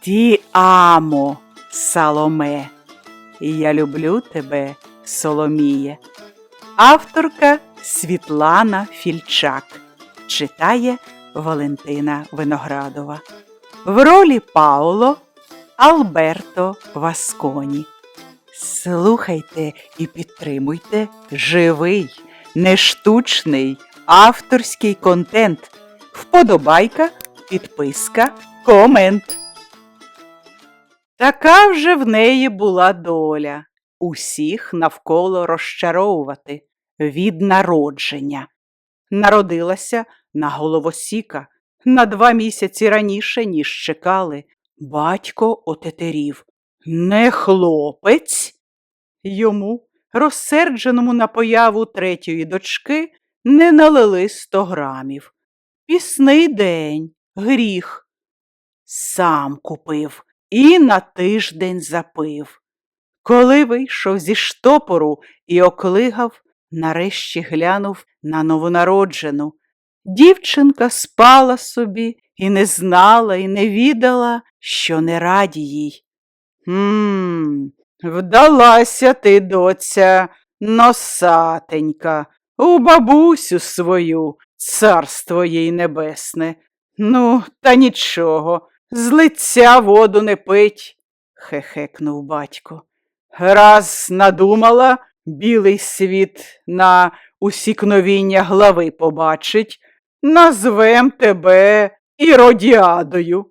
Ті амо, Саломе. Я люблю тебе, Соломіє. Авторка Світлана Фільчак читає Валентина Виноградова. В ролі Пауло Алберто Васконі. Слухайте і підтримуйте живий, нештучний, авторський контент. Вподобайка, підписка, комент. Така вже в неї була доля усіх навколо розчаровувати від народження. Народилася на головосіка на два місяці раніше, ніж чекали. Батько отетерів. Не хлопець. Йому, розсердженому на появу третьої дочки, не налили сто грамів. Пісний день, гріх. Сам купив і на тиждень запив. Коли вийшов зі штопору і оклигав, нарешті глянув на новонароджену. Дівчинка спала собі і не знала, і не відала, що не раді їй. Мм, вдалася ти, доця, носатенька, у бабусю свою, царство їй небесне. Ну, та нічого, з лиця воду не пить, хехекнув батько. Раз надумала білий світ на усікновіння глави побачить, назвем тебе Іродіадою.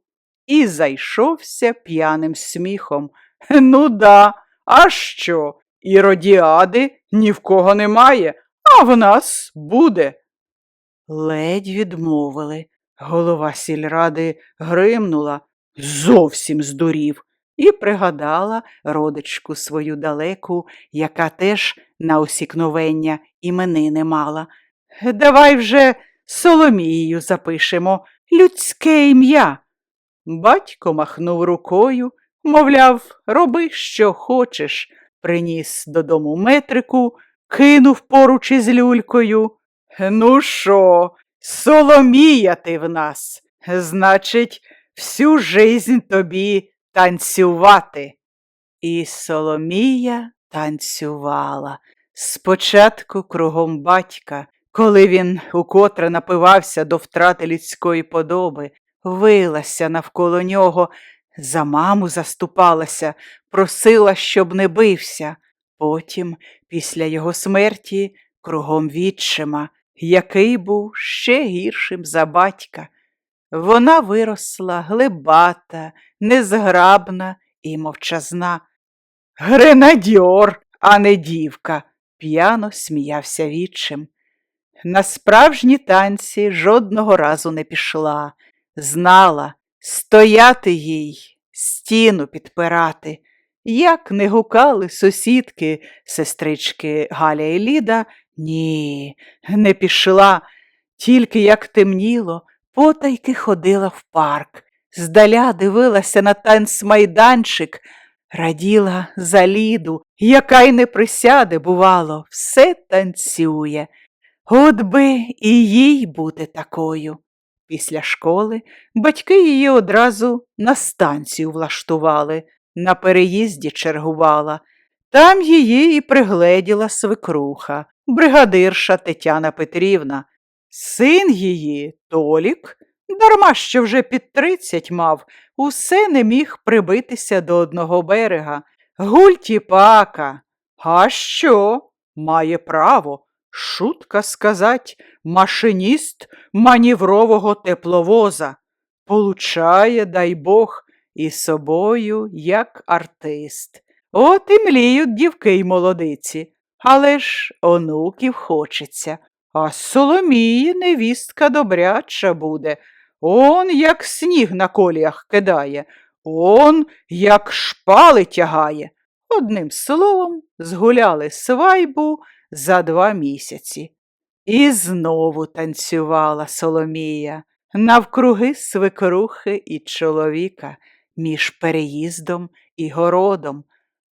І зайшовся п'яним сміхом. Ну да, а що? Іродіади ні в кого немає, а в нас буде. Ледь відмовили. Голова сільради гримнула, зовсім здурів, і пригадала родичку свою далеку, яка теж на усікновення імени не мала. Давай вже Соломією запишемо людське ім'я. Батько махнув рукою, мовляв, роби, що хочеш, приніс додому метрику, кинув поруч із люлькою. Ну що, Соломія ти в нас, значить, всю жизнь тобі танцювати. І Соломія танцювала. Спочатку кругом батька, коли він укотре напивався до втрати людської подоби, вилася навколо нього, за маму заступалася, просила, щоб не бився. Потім, після його смерті, кругом відчима, який був ще гіршим за батька. Вона виросла глибата, незграбна і мовчазна. Гренадьор, а не дівка, п'яно сміявся відчим. На справжні танці жодного разу не пішла, знала, стояти їй, стіну підпирати. Як не гукали сусідки, сестрички Галя і Ліда, ні, не пішла, тільки як темніло, потайки ходила в парк, здаля дивилася на танцмайданчик, раділа за Ліду, яка й не присяде, бувало, все танцює. От би і їй бути такою. Після школи батьки її одразу на станцію влаштували, на переїзді чергувала. Там її і пригледіла свекруха, бригадирша Тетяна Петрівна. Син її, Толік, дарма що вже під тридцять мав, усе не міг прибитися до одного берега. Гультіпака. А що? Має право. Шутка сказать, машиніст маніврового тепловоза. Получає, дай Бог, і собою, як артист. От і мліють дівки й молодиці, але ж онуків хочеться. А Соломії невістка добряча буде. Он як сніг на коліях кидає, он як шпали тягає. Одним словом, згуляли свайбу за два місяці. І знову танцювала Соломія навкруги свекрухи і чоловіка між переїздом і городом.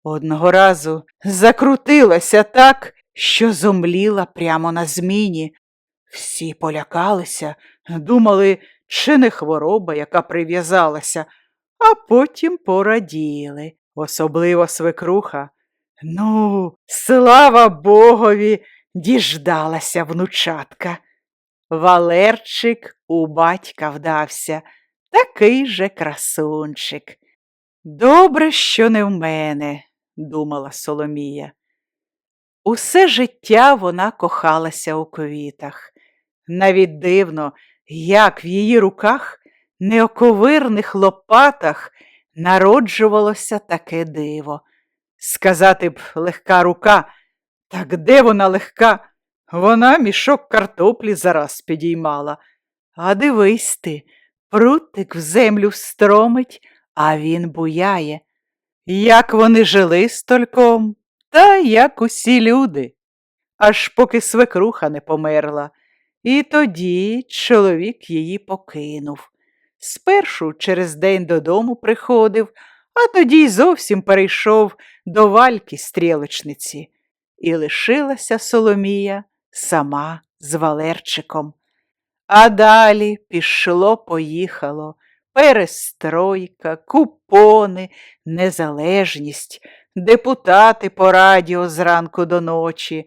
Одного разу закрутилася так, що зомліла прямо на зміні. Всі полякалися, думали, чи не хвороба, яка прив'язалася, а потім пораділи, особливо свекруха. Ну, слава Богові, діждалася внучатка. Валерчик у батька вдався, такий же красунчик. Добре, що не в мене, думала Соломія. Усе життя вона кохалася у квітах. Навіть дивно, як в її руках, неоковирних лопатах, народжувалося таке диво. Сказати б легка рука, так де вона легка? Вона мішок картоплі зараз підіймала. А дивись ти, прутик в землю встромить, а він буяє. Як вони жили з тольком, та як усі люди, аж поки свекруха не померла. І тоді чоловік її покинув. Спершу через день додому приходив, а тоді й зовсім перейшов до вальки стрілочниці. І лишилася Соломія сама з Валерчиком. А далі пішло, поїхало перестройка, купони, незалежність, депутати по радіо зранку до ночі.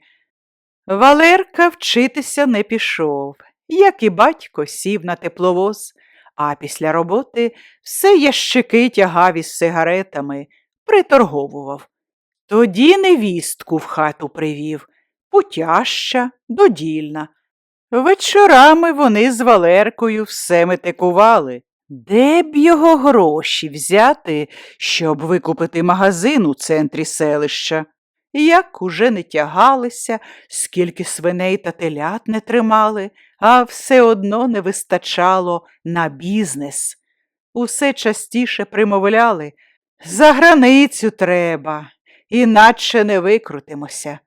Валерка вчитися не пішов, як і батько сів на тепловоз, а після роботи все ящики тягав із сигаретами, приторговував. Тоді невістку в хату привів, путяща, додільна. Вечорами вони з Валеркою все метикували. Де б його гроші взяти, щоб викупити магазин у центрі селища? Як уже не тягалися, скільки свиней та телят не тримали, а все одно не вистачало на бізнес. Усе частіше примовляли за границю треба, іначе не викрутимося.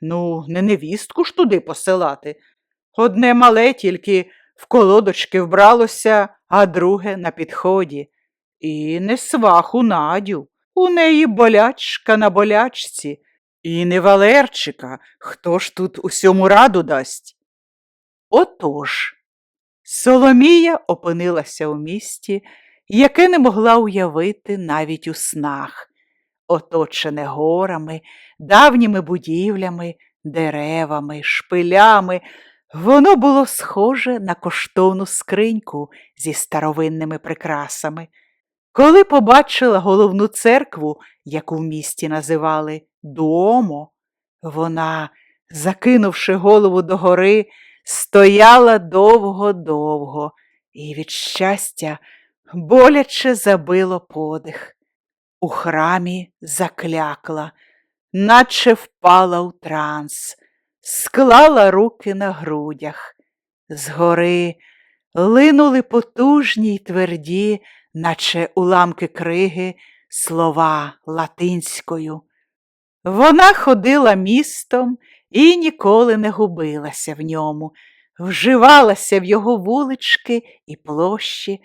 Ну, не невістку ж туди посилати. Одне мале тільки в колодочки вбралося, а друге на підході. І не сваху Надю, у неї болячка на болячці. І не Валерчика, хто ж тут усьому раду дасть? Отож, Соломія опинилася у місті, яке не могла уявити навіть у снах, оточене горами, давніми будівлями, деревами, шпилями. Воно було схоже на коштовну скриньку зі старовинними прикрасами. Коли побачила головну церкву, яку в місті називали Дуомо, вона, закинувши голову догори, стояла довго-довго і від щастя боляче забило подих. У храмі заклякла, наче впала у транс, склала руки на грудях. Згори линули потужні й тверді, наче уламки криги, слова латинською. Вона ходила містом і ніколи не губилася в ньому, вживалася в його вулички і площі,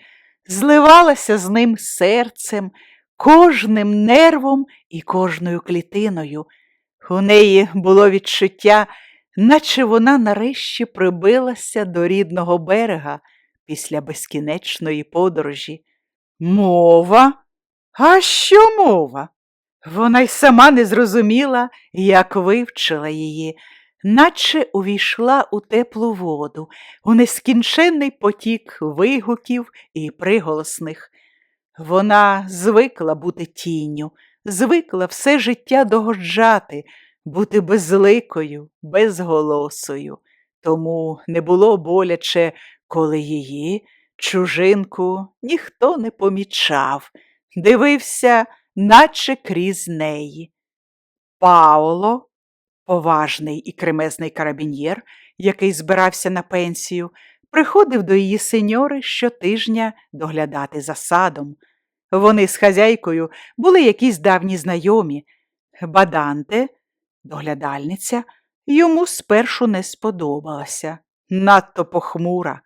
зливалася з ним серцем, кожним нервом і кожною клітиною. У неї було відчуття, наче вона нарешті прибилася до рідного берега після безкінечної подорожі. Мова? А що мова? Вона й сама не зрозуміла, як вивчила її, наче увійшла у теплу воду, у нескінченний потік вигуків і приголосних. Вона звикла бути тінню, звикла все життя догоджати, бути безликою, безголосою. Тому не було боляче, коли її, чужинку, ніхто не помічав, дивився, наче крізь неї. Паоло, поважний і кремезний карабінєр, який збирався на пенсію, приходив до її сеньори щотижня доглядати за садом. Вони з хазяйкою були якісь давні знайомі. Баданте, доглядальниця, йому спершу не сподобалася, надто похмура.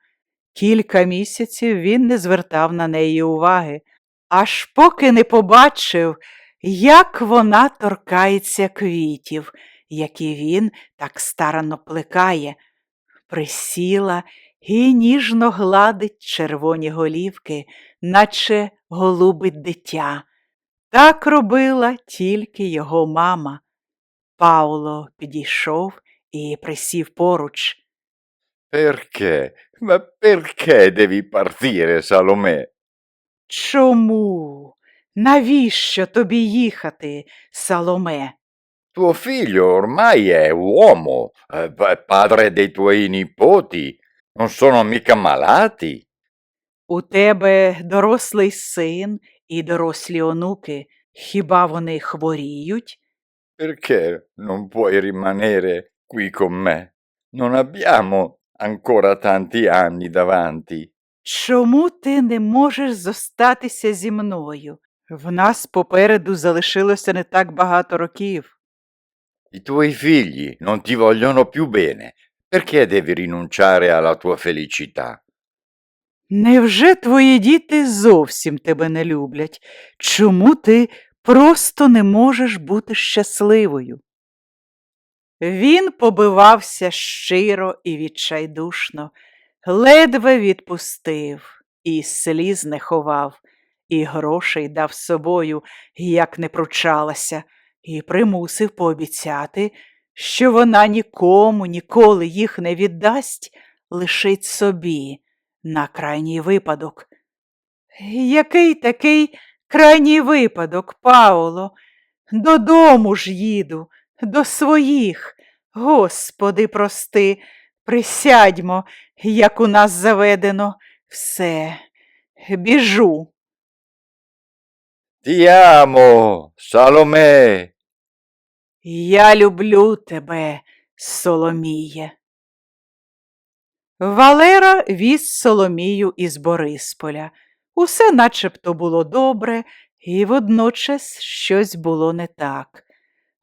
Кілька місяців він не звертав на неї уваги, аж поки не побачив, як вона торкається квітів, які він так старанно плекає. Присіла і ніжно гладить червоні голівки, наче голубить дитя. Так робила тільки його мама. Пауло підійшов і присів поруч. Perché? Ma perché devi partire, Salomè? Чому? Навіщо тобі їхати, Саломе? Tuo figlio ormai è uomo, eh, pa- padre dei tuoi nipoti. Non sono mica malati. У тебе дорослий син і дорослі онуки. Хіба вони хворіють? Perché non puoi rimanere qui con me? Non abbiamo ancora tanti anni davanti. Чому ти не можеш зостатися зі мною? В нас попереду залишилося не так багато років. I tuoi figli non ti vogliono più bene. Perché devi rinunciare alla tua felicità? Невже твої діти зовсім тебе не люблять? Чому ти просто не можеш бути щасливою? Він побивався щиро і відчайдушно, ледве відпустив, і сліз не ховав, і грошей дав собою, як не пручалася, і примусив пообіцяти, що вона нікому ніколи їх не віддасть, лишить собі на крайній випадок. Який такий крайній випадок, Пауло? Додому ж їду, до своїх. Господи, прости, присядьмо, як у нас заведено. Все, біжу. Amo, Salomè. Я люблю тебе, Соломіє. Валера віз Соломію із Борисполя. Усе начебто було добре, і водночас щось було не так.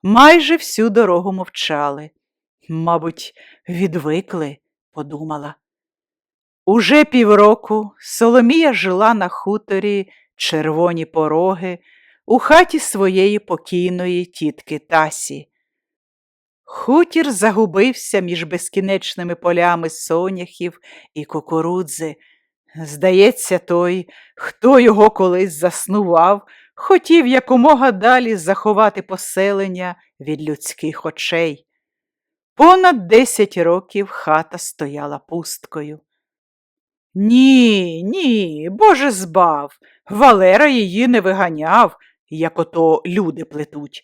Майже всю дорогу мовчали. Мабуть, відвикли, подумала. Уже півроку Соломія жила на хуторі червоні пороги у хаті своєї покійної тітки Тасі. Хутір загубився між безкінечними полями соняхів і кукурудзи. Здається, той, хто його колись заснував, хотів якомога далі заховати поселення від людських очей. Понад десять років хата стояла пусткою. Ні, ні, Боже збав, Валера її не виганяв, як ото люди плетуть.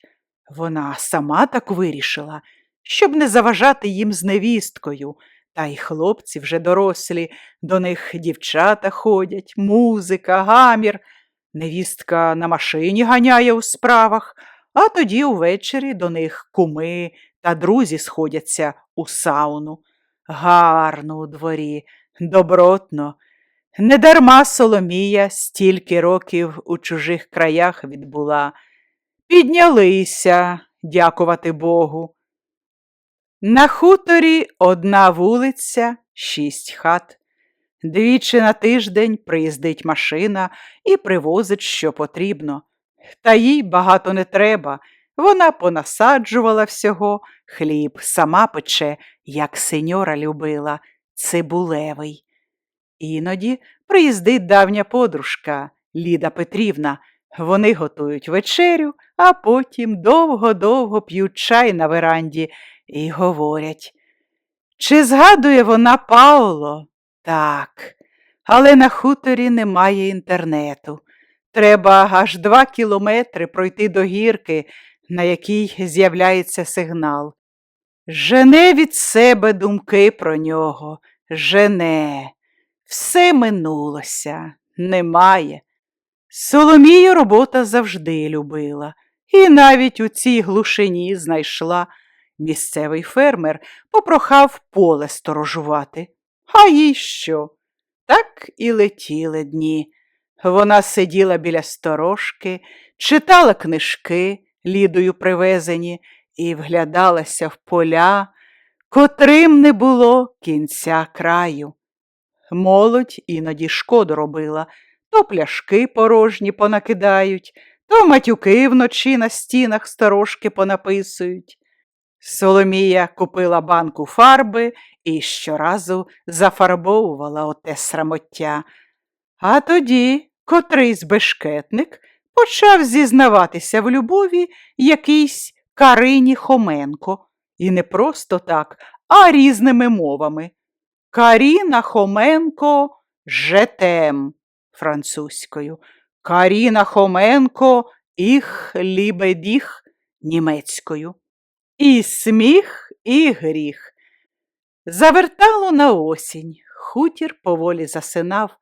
Вона сама так вирішила, щоб не заважати їм з невісткою, та й хлопці вже дорослі, до них дівчата ходять, музика, гамір. Невістка на машині ганяє у справах, а тоді увечері до них куми та друзі сходяться у сауну. Гарно у дворі, добротно. Недарма Соломія стільки років у чужих краях відбула. Піднялися, дякувати Богу. На хуторі одна вулиця, шість хат. Двічі на тиждень приїздить машина і привозить, що потрібно. Та їй багато не треба. Вона понасаджувала всього, хліб сама пече, як сеньора любила, цибулевий. Іноді приїздить давня подружка Ліда Петрівна. Вони готують вечерю, а потім довго-довго п'ють чай на веранді і говорять. Чи згадує вона Пауло? Так, але на хуторі немає інтернету. Треба аж два кілометри пройти до гірки, на якій з'являється сигнал. Жене від себе думки про нього, жене. Все минулося, немає. Соломію робота завжди любила, і навіть у цій глушині знайшла. Місцевий фермер попрохав поле сторожувати. А їй що? Так і летіли дні. Вона сиділа біля сторожки, читала книжки, лідою привезені, і вглядалася в поля, котрим не було кінця краю. Молодь іноді шкоду робила, то пляшки порожні понакидають, то матюки вночі на стінах сторожки понаписують. Соломія купила банку фарби і щоразу зафарбовувала оте срамоття. А тоді котрийсь бешкетник почав зізнаватися в любові якійсь Карині Хоменко. І не просто так, а різними мовами. Каріна Хоменко жетем французькою. Каріна Хоменко їх лібедіх німецькою. І сміх, і гріх. Завертало на осінь, хутір поволі засинав,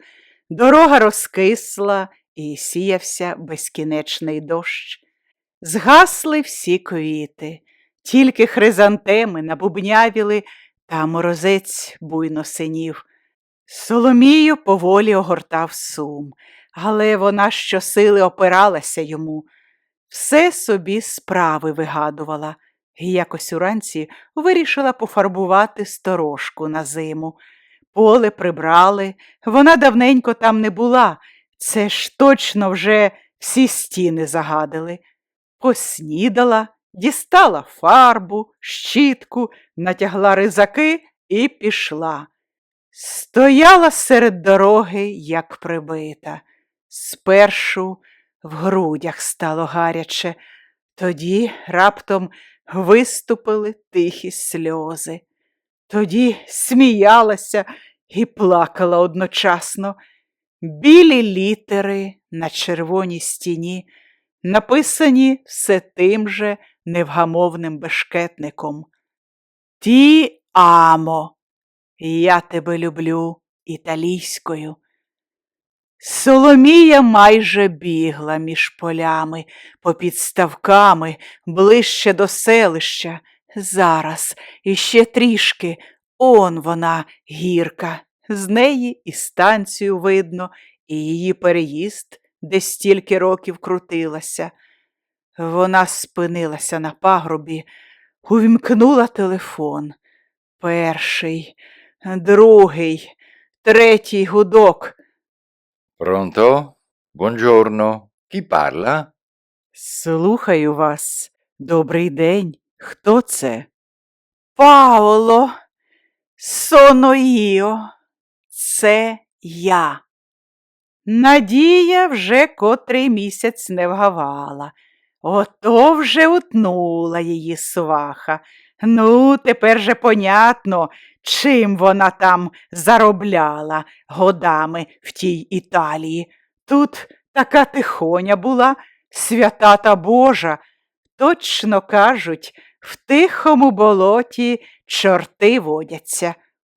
дорога розкисла і сіявся безкінечний дощ. Згасли всі квіти, тільки хризантеми набубнявіли, та морозець буйно синів. Соломію поволі огортав сум, але вона щосили опиралася йому, все собі справи вигадувала, якось уранці вирішила пофарбувати сторожку на зиму. Поле прибрали, вона давненько там не була, це ж точно вже всі стіни загадили. Поснідала, дістала фарбу, щітку, натягла ризаки і пішла. Стояла серед дороги, як прибита. Спершу в грудях стало гаряче, тоді раптом виступили тихі сльози. Тоді сміялася і плакала одночасно. Білі літери на червоній стіні, написані все тим же невгамовним бешкетником. Ті амо, я тебе люблю італійською. Соломія майже бігла між полями, попід ставками, ближче до селища. Зараз іще трішки, он вона, гірка, з неї і станцію видно, і її переїзд, де стільки років крутилася. Вона спинилася на пагорбі, увімкнула телефон. Перший, другий, третій гудок. Pronto? Buongiorno. Chi parla? Слухаю вас. Добрий день. Хто це? Паоло, соно іо. Це я. Надія вже котрий місяць не вгавала. Ото вже утнула її сваха. Ну, тепер же понятно, чим вона там заробляла годами в тій Італії. Тут така тихоня була, свята та Божа. Точно кажуть, в тихому болоті чорти водяться.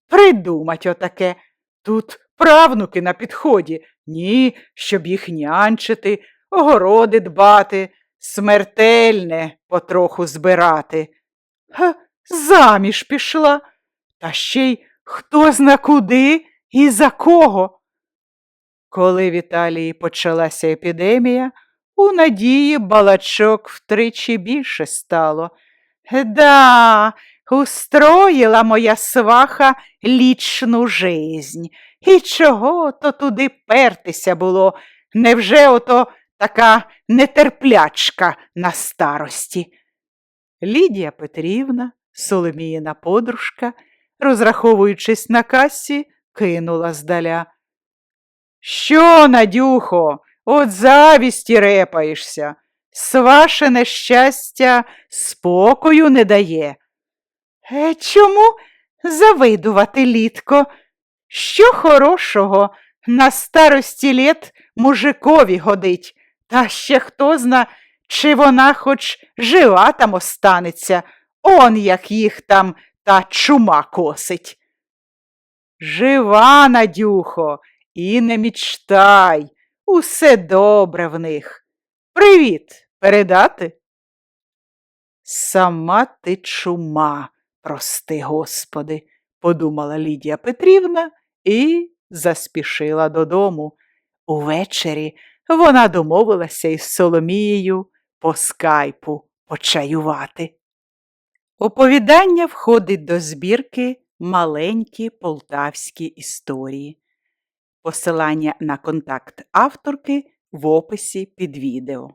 Придумать отаке. Тут правнуки на підході. Ні, щоб їх нянчити, огороди дбати, смертельне потроху збирати. Заміж пішла. Та ще й хто зна куди і за кого. Коли в Італії почалася епідемія, у Надії балачок втричі більше стало. Да, устроїла моя сваха лічну жизнь. І чого то туди пертися було? Невже ото така нетерплячка на старості? Лідія Петрівна, Соломіїна подружка, розраховуючись на касі, кинула здаля. Що, Надюхо, от завісті репаєшся, сваше нещастя спокою не дає. Е, чому завидувати, літко? Що хорошого на старості літ мужикові годить, та ще хто зна, чи вона хоч жива там останеться, он як їх там та чума косить. Жива, Надюхо, і не мічтай, усе добре в них. Привіт, передати? Сама ти чума, прости господи, подумала Лідія Петрівна і заспішила додому. Увечері вона домовилася із Соломією по скайпу почаювати. Оповідання входить до збірки Маленькі полтавські історії. Посилання на контакт авторки в описі під відео.